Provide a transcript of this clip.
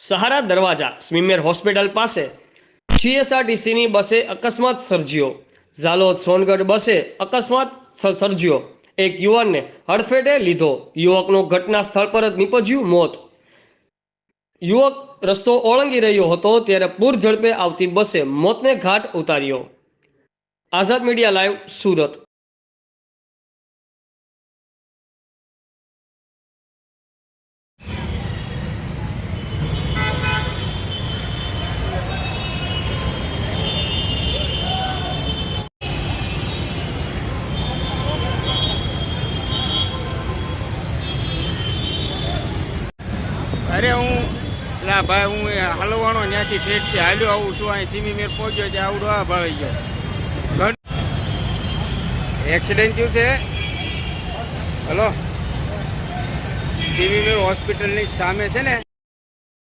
સહારા દરવાજા, સ્મીમેર હોસ્પિટલ પાસે સીએસઆરટીસીની બસે અકસ્માત સર્જ્યો. ઝાલોદ સોનગઢ બસે અકસ્માત સર્જ્યો. એક યુવાનને હડફેટે લીધો. યુવકનું ઘટના સ્થળ પર જ નીપજ્યું મોત. યુવક રસ્તો ઓળંગી રહ્યો હતો ત્યારે પૂર ઝડપે આવતી બસે મોતને ઘાટ ઉતાર્યો. Azad media live, Surat. અરે હું, લા ભાઈ, હું હલવાણો ત્યાંથી ઠેઠથી હાલ્યો આવું છું, અહીં સીમી મેર પહોંચ્યો ત્યાં આવડો આ ભાળી ગયો. એક્સિડન્ટ થયું છે? હલો? સીમી મેર હોસ્પિટલની સામે છે ને?